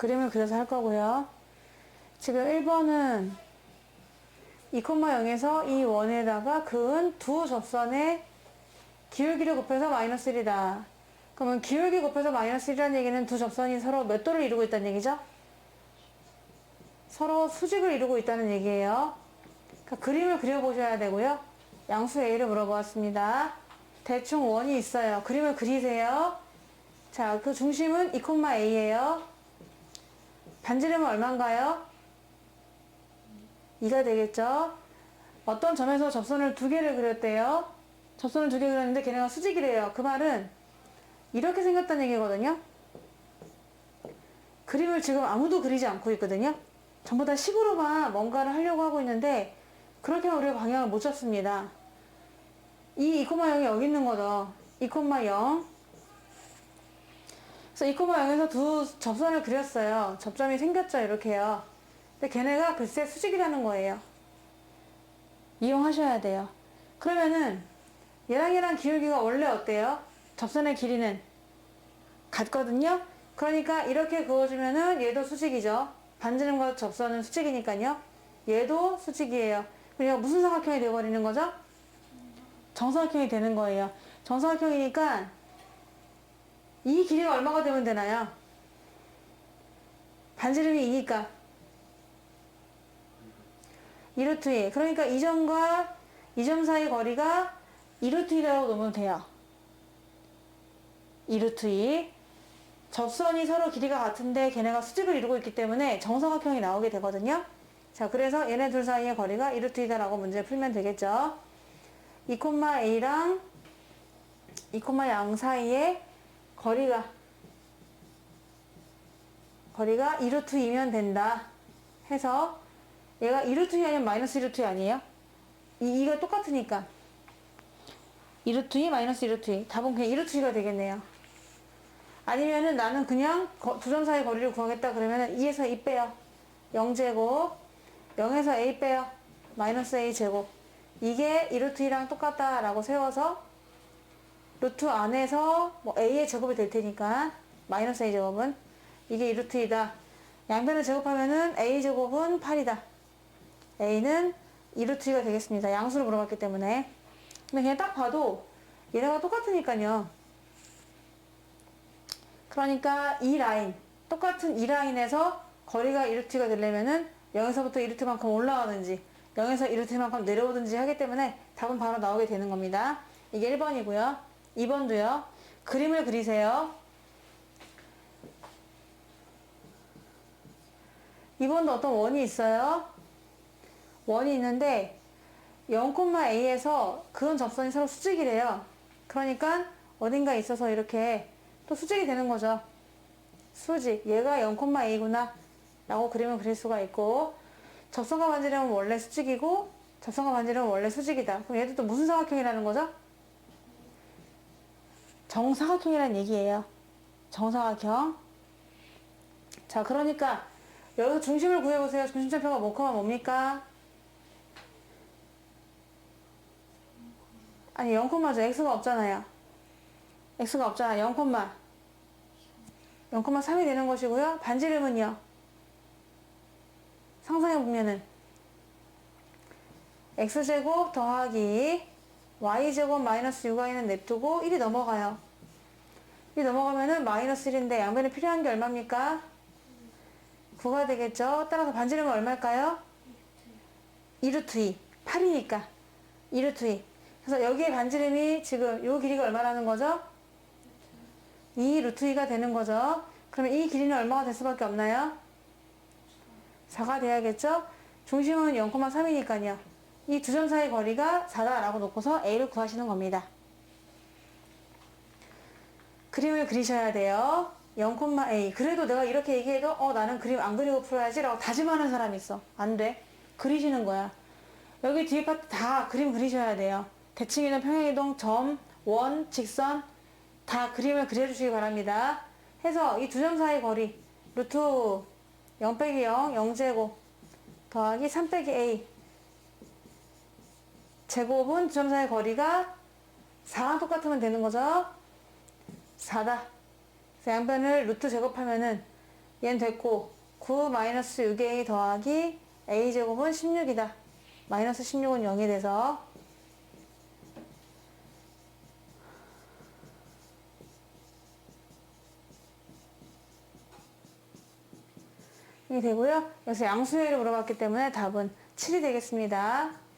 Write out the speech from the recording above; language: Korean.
그림을 그려서 할 거고요. 지금 1번은 2,0에서 이 원에다가 그은 두 접선의 기울기를 곱해서 마이너스 1이다. 그러면 기울기 곱해서 마이너스 1이라는 얘기는 두 접선이 서로 몇 도를 이루고 있다는 얘기죠? 서로 수직을 이루고 있다는 얘기예요. 그러니까 그림을 그려보셔야 되고요. 양수 A를 물어보았습니다. 대충 원이 있어요. 그림을 그리세요. 자, 그 중심은 2,A예요. 반지름은 얼마인가요? 2가 되겠죠? 어떤 점에서 접선을 두 개를 그렸대요? 접선을 두 개 그렸는데 걔네가 수직이래요. 그 말은 이렇게 생겼다는 얘기거든요. 그림을 지금 아무도 그리지 않고 있거든요. 전부 다 식으로만 뭔가를 하려고 하고 있는데 그렇게 하면 우리가 방향을 못 잡습니다. 이 2,0이 여기 있는 거죠. 2,0 그래서 2,0에서 두 접선을 그렸어요. 접점이 생겼죠. 이렇게요. 근데 걔네가 글쎄 수직이라는 거예요. 이용하셔야 돼요. 그러면은 얘랑 얘랑 기울기가 원래 어때요? 접선의 길이는 같거든요. 그러니까 이렇게 그어주면은 얘도 수직이죠. 반지름과 접선은 수직이니까요. 얘도 수직이에요. 그러니까 무슨 삼각형이 되어버리는 거죠? 정사각형이 되는 거예요. 정사각형이니까 이 길이가 얼마가 되면 되나요? 반지름이 2니까 2루트 2. 그러니까 이 점과 이 점 사이 거리가 2루트 2라고 놓으면 돼요. 2루트 2. 접선이 서로 길이가 같은데 걔네가 수직을 이루고 있기 때문에 정사각형이 나오게 되거든요. 자, 그래서 얘네 둘 사이의 거리가 2루트 2다라고 문제 풀면 되겠죠. 2,a랑 2,양 사이의 거리가 거리가 2루트 2면 된다 해서 얘가 2루트 2 아니면 마이너스 2루트 2 아니에요? 이, 이가 똑같으니까. 2루트 2 마이너스 2루트 2 답은 그냥 2루트 2가 되겠네요. 아니면은 나는 그냥 두점 사이 거리를 구하겠다 그러면은 2에서 2 빼요. 0제곱 0에서 a 빼요. 마이너스 a 제곱. 이게 2루트 2랑 똑같다 라고 세워서 루트 안에서 뭐 a의 제곱이 될 테니까 마이너스 a 제곱은 이게 2루트 2다. 양변을 제곱하면은 a 제곱은 8이다. A는 2루트 2가 되겠습니다. 양수를 물어봤기 때문에. 근데 그냥 딱 봐도 얘네가 똑같으니까요. 그러니까 이 라인 똑같은 이 라인에서 거리가 2루트가 되려면은 0에서부터 2루트만큼 올라가든지 0에서 1루트만큼 내려오든지 하기 때문에 답은 바로 나오게 되는 겁니다. 이게 1번이고요. 2번도요. 그림을 그리세요. 2번도 어떤 원이 있어요. 원이 있는데 0,a에서 그은 접선이 서로 수직이래요. 그러니까 어딘가 있어서 이렇게 또 수직이 되는 거죠. 수직. 얘가 0,a구나. 라고 그림을 그릴 수가 있고 접선과 반지름은 원래 수직이고 접선과 반지름은 원래 수직이다. 그럼 얘도 또 무슨 사각형이라는 거죠? 정사각형이라는 얘기예요. 정사각형. 자, 그러니까 여기서 중심을 구해보세요. 중심점표가 뭐 콤마 뭡니까? 아니 0콤마죠. x가 없잖아요. x가 없잖아요. 0 콤마. 0,3이 되는 것이고요. 반지름은요. 상상해 보면은 x제곱 더하기 y제곱 마이너스 6y는 냅두고 1이 넘어가요. 1이 넘어가면은 마이너스 1인데 양변에 필요한 게 얼마입니까? 9가 되겠죠. 따라서 반지름은 얼마일까요? 2루트 2. 8이니까. 2루트 2. 그래서 여기에 반지름이 지금 요 길이가 얼마라는 거죠? 2루트 2가 되는 거죠. 그러면 이 길이는 얼마가 될 수밖에 없나요? 4가 돼야겠죠? 중심은 0,3이니까요. 이 두 점 사이 거리가 4다라고 놓고서 A를 구하시는 겁니다. 그림을 그리셔야 돼요. 0,A. 그래도 내가 이렇게 얘기해도 어 나는 그림 안 그리고 풀어야지 라고 다짐하는 사람이 있어. 안 돼. 그리시는 거야. 여기 뒤에 파트 다 그림 그리셔야 돼요. 대칭이동, 평행이동, 점, 원, 직선 다 그림을 그려주시기 바랍니다. 해서 이 두 점 사이 거리 루트 0 빼기 0, 0제곱 더하기 3 빼기 a 제곱은 두점 사이 거리가 4랑 똑같으면 되는 거죠. 4다. 그래서 양변을 루트 제곱하면은 얘는 됐고 9 마이너스 6a 더하기 a제곱은 16이다. 마이너스 16은 0이 돼서 이게 되고요. 여기서 양수율을 물어봤기 때문에 답은 7이 되겠습니다.